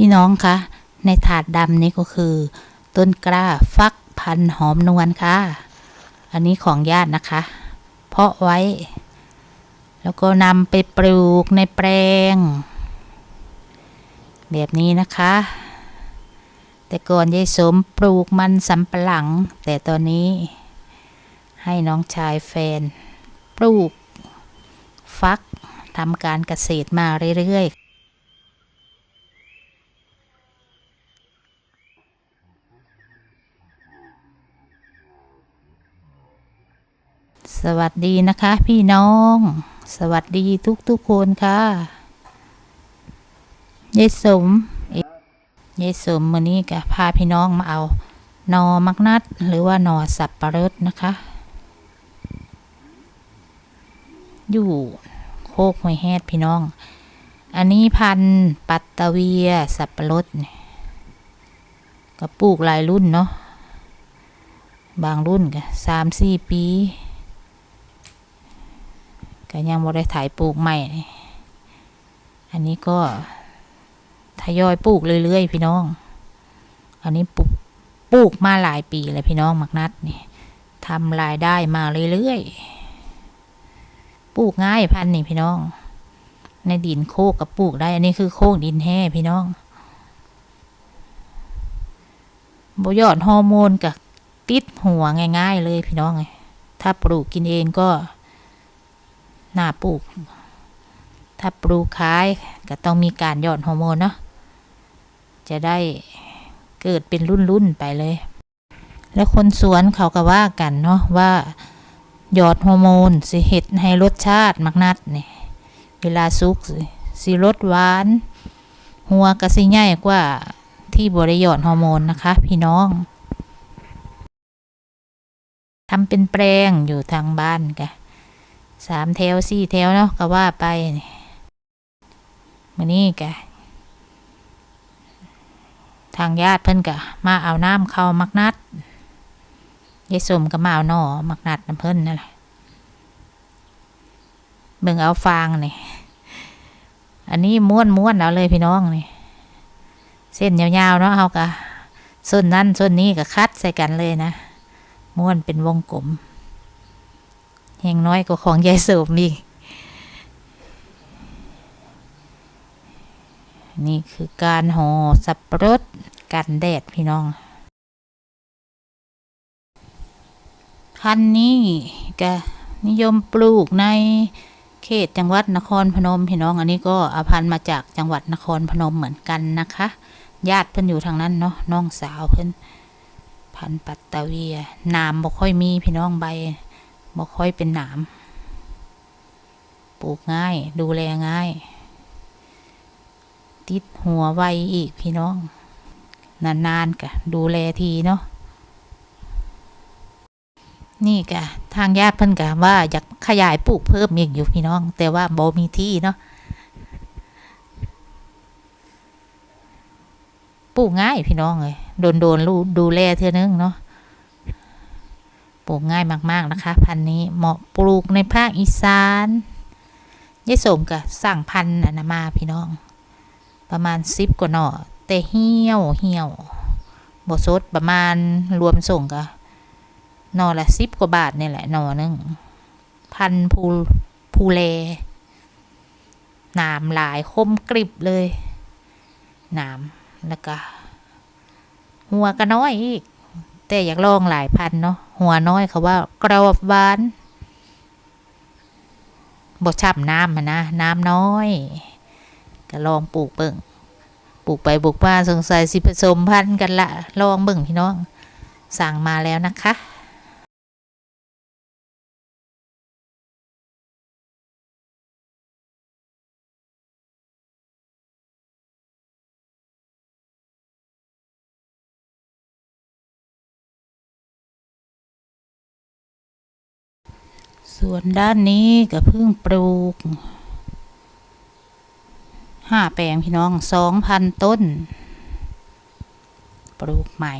พี่น้องคะในถาดดำนี้ก็คือ ต้นกล้าฟักพันหอมนวลค่ะ อันนี้ของญาตินะคะ เพาะไว้ แล้วก็นำไปปลูกในแปลง แบบนี้นะคะ แต่ก่อนยายสมปลูกมันสำปะหลัง แต่ตอนนี้ ให้น้องชายแฟน ปลูก ฟักทำการเกษตรมาเรื่อยๆ สวัสดีนะคะพี่น้อง สวัสดีทุกทุกคนค่ะยายสมเยายสมวันนี้ก็พาพี่น้องมาเอาหนอมักนัด หรือว่าหนอสับปะรดนะคะ อยู่โคกหอยแฮดพี่น้อง อันนี้พันธุ์ปัตตเวียสับปะรดก็ปลูกหลายรุ่นเนาะบางรุ่นก็สามสี่ปี ก็ยังบ่ได้ถ่ายปลูกใหม่ อันนี้ก็ทยอยปลูกเรื่อยๆพี่น้อง อันนี้ปลูกปลูกมาหลายปีเลยพี่น้องมักนัดนี่ทำรายได้มาเรื่อยๆ ปลูกง่ายพันนี่พี่น้อง ในดินโคกกับปลูกได้ อันนี้คือโคกดินแห้พี่น้องบยอดฮอร์โมนกับติดหัวง่าย ๆ เลยพี่น้อง ถ้าปลูกกินเองก็ หน่าปลูก ถ้าปลูกขายก็ต้องมีการหยอดฮอร์โมนเนาะจะได้เกิดเป็นรุ่นๆไปเลย แล้วคนสวนเขาก็ว่ากันเนาะว่าหยอดฮอร์โมนสิเห็ดให้รสชาติมักนัดเนี่ยเวลาสุกสิรสหวาน หัวก็สิใหญ่กว่าที่บริยอดฮอร์โมนนะคะ พี่น้องทำเป็นแปลงอยู่ทางบ้านกะ สามแถวสี่แถวเนาะก็ว่าไปมือนี้กะทางญาติเพิ่นกะมาเอาน้ำเข้ามักนัดยายสมก็มาเอาหน่อมักนัดน้ำเพิ่นนั่นแหละเบิ่งเอาฟางนี่อันนี้ม้วนม้วนเอาเลยพี่น้องนี่เส้นยาวๆเนาะเอากะส้นนั้นส้นนี้ก็คัดใส่กันเลยนะม้วนเป็นวงกลม แห่งน้อยกว่าของยายสมอีกนี่คือการห่อสับปะรดกันแดดพี่น้อง พันนี้ก็นิยมปลูกในเขตจังหวัดนครพนมพี่น้อง อันนี้ก็เอาพันมาจากจังหวัดนครพนมเหมือนกันนะคะ ญาติเพิ่นอยู่ทางนั้นเนาะน้องสาวเพิ่นพันปัตตะเวียนามบ่ค่อยมีพี่น้องใบ บ่ค่อยเป็นหนาม ปลูกง่าย ดูแลง่าย ติดหัวไวอีกพี่น้อง นานๆกะ ดูแลทีเนาะนี่กะ ทางญาติเพิ่นกะว่าอยากขยายปลูกเพิ่มอีกอยู่พี่น้อง แต่ว่าบ่มีที่เนาะปลูกง่ายพี่น้องเลยโดนๆรูดูแลเทื่อนึงเนาะ ปลูกง่ายมาก ๆ นะคะ พันธุ์นี้เหมาะปลูกในภาคอีสานยายสมกับสั่งพันธุ์อนนะมาพี่น้อง ประมาณสิบกว่าหน่อแต่เหี่ยวเหี่ยวบสดประมาณรวมส่งกะหน่อละสิบกว่าบาทนี่แหละหน่อหนึงพันธุ์ภูภูเลหนามหลายคมกริบเลยหนามแล้วก็หัวก็น้อยอีก แต่อยากลองหลายพันเนาะหัวน้อยเขาว่ากรอบหวานบดช่ำน้ำนะ น้ำน้อย ก็ลองปลูกเบิ่งปลูกไปปลูกมาสงสัยสิผสมพันธุ์กันละลองเบิ่งพี่น้อง สั่งมาแล้วนะคะ ส่วนด้านนี้ก็เพิ่งปลูกห้าแปลงพี่น้องสองพันต้น ปลูกใหม่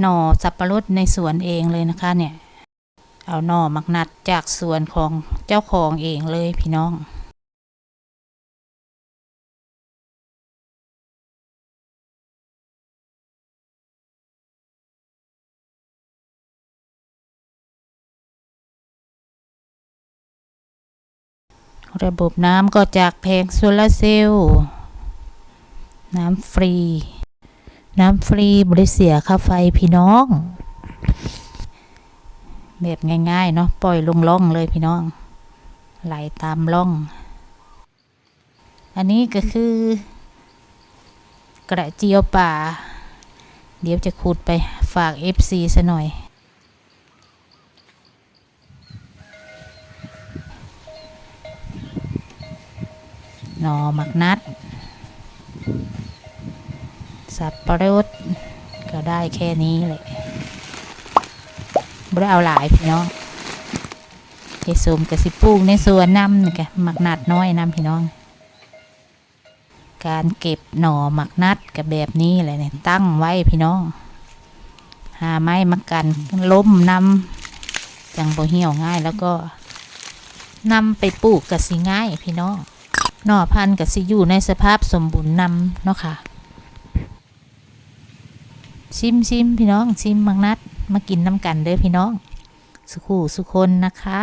หน่อสับปะรดในสวนเองเลยนะคะเนี่ย เอาหน่อมักนัดจากสวนของเจ้าของเองเลยพี่น้อง ระบบน้ำก็จากแผงโซลาร์เซลล์น้ำฟรี น้ำฟรีบริเสียค่าไฟพี่น้อง แบบง่าย ๆ เนาะปล่อยลงล่องเลยพี่น้อง ไหลตามล่อง อันนี้ก็คือ กระเจียวป่า เดี๋ยวจะขุดไปฝาก FC ซะหน่อย ห นอมักนัด สับปะรดก็ได้แค่นี้เลยไม่ได้เอาหลายพี่น้องเจสมกับสิปลูกในสวนน้ำนี่กะหมักนัดน้อยน้ำพี่น้อง การเก็บหน่อหมักนัดกับแบบนี้เลยเนี่ยตั้งไว้พี่น้อง หาไม้มากันล้มน้ำจังโบ่เหี่ยวง่ายแล้วก็นำไปปลูกกับสิง่ายพี่น้อง น่อพันธุ์กับสิอยู่ในสภาพสมบูรณ์นำเนาะค่ะชิมชิมพี่น้องชิมมังนัดมากินน้ำกันเด้อพี่น้อง สุขูสุคนนะคะ